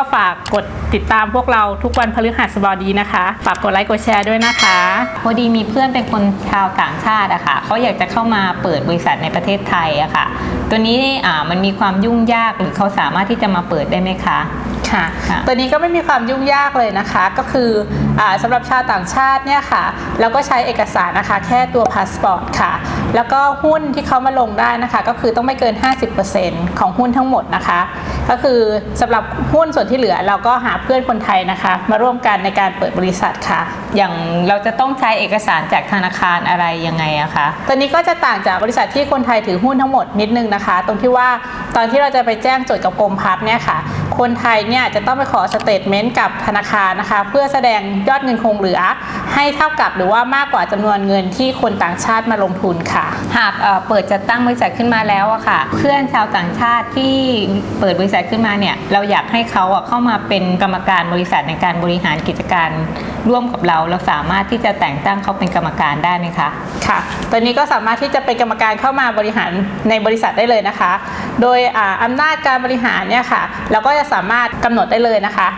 ก็ฝากกดติดตามพวกเราทุกวันพฤหัสบดีนะคะ ฝากกดไลค์กดแชร์ด้วยนะคะ พอดีมีเพื่อนเป็นคนชาวต่างชาติอะค่ะเขาอยากจะเข้ามาเปิดบริษัทในประเทศไทยอะค่ะ ตัวนี้อ่ามันมีความยุ่งยากหรือเขาสามารถที่จะมาเปิดได้ไหมคะ ค่ะค่ะตัวนี้ก็ไม่มีความยุ่งยากเลยนะคะ ก็คืออาสำหรับชาวต่างชาติเนี่ยค่ะเราก็ใช้เอกสารนะคะแค่ตัวพาสปอร์ตค่ะ แล้วก็หุ้นที่เขามาลงได้นะคะ ก็คือต้องไม่เกิน 50%ของหุ้นทั้งหมดนะคะ ก็คือสำหรับหุ้นส่วนที่เหลือเราก็หาเพื่อนคนไทยนะคะ มาร่วมกันในการเปิดบริษัทค่ะ อย่างเราจะต้องใช้เอกสารจากธนาคารอะไรยังไงอะคะตัวนี้ก็จะต่างจากบริษัทที่คนไทยถือหุ้นทั้งหมดนิดนึงนะคะ ตรงที่ว่าตอนที่เราจะไปแจ้งจดกับกรมพัฒน์เนี่ยค่ะ คนไทยเนี่ยจะต้องไปขอสเตทเมนต์กับธนาคารนะคะ เพื่อแสดงยอดเงินคงเหลือ ให้เท่ากับหรือว่ามากกว่าจำนวนเงินที่คนต่างชาติมาลงทุนค่ะ หากเอ่อเปิดจัดตั้งบริษัทขึ้นมาแล้วอะค่ะ เพื่อนชาวต่างชาติที่เปิดบริษัทขึ้นมาเนี่ยเราอยากให้เขาอะเข้ามาเป็นกรรมการบริษัทในการบริหารกิจการร่วมกับเราเราสามารถที่จะแต่งตั้งเขาเป็นกรรมการได้ไหมคะ ค่ะตัวนี้ก็สามารถที่จะเป็นกรรมการเข้ามาบริหารในบริษัทได้เลยนะคะ โดยออำนาจการบริหารเนี่ยค่ะเราก็จะสามารถกำหนดได้เลยนะคะ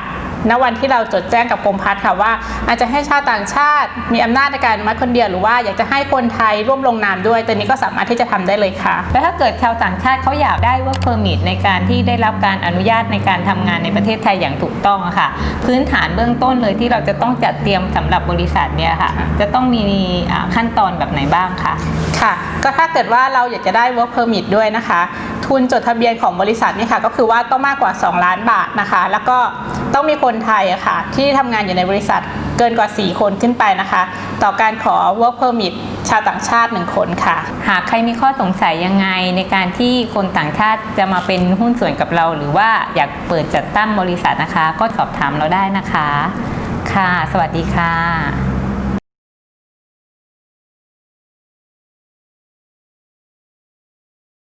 ณวันที่เราจดแจ้งกับกรมพัฒน์ค่ะว่า อาจจะให้ชาวต่างชาติ มีอำนาจในการมัดคนเดียวหรือว่าอยากจะให้คนไทยร่วมลงนามด้วยตัวนี้ก็สามารถที่จะทำได้เลยค่ะ แล้วถ้าเกิดชาวต่างชาติเขาอยากได้ work permit ในการที่ได้รับการอนุญาตในการทำงานในประเทศไทยอย่างถูกต้องค่ะ พื้นฐานเบื้องต้นเลยที่เราจะต้องจัดเตรียมสำหรับบริษัทเนี่ยค่ะ จะต้องมีขั้นตอนแบบไหนบ้างคะค่ะ ก็ถ้าเกิดว่าเราอยากจะได้ work permit ด้วยนะคะ ทุนจดทะเบียนของบริษัทนี่ค่ะก็คือว่าต้องมากกว่า 2 ล้านบาทนะคะ แล้วก็ต้องมีคนไทยอะค่ะ ที่ทำงานอยู่ในบริษัทเกินกว่า 4 คนขึ้นไปนะคะ ต่อการขอ work permit ชาวต่างชาติ 1 คนค่ะ หากใครมีข้อสงสัยยังไงในการที่คนต่างชาติจะมาเป็นหุ้นส่วนกับเรา หรือว่าอยากเปิดจัดตั้งบริษัทนะคะ ก็สอบถามเราได้นะคะ ค่ะ สวัสดีค่ะ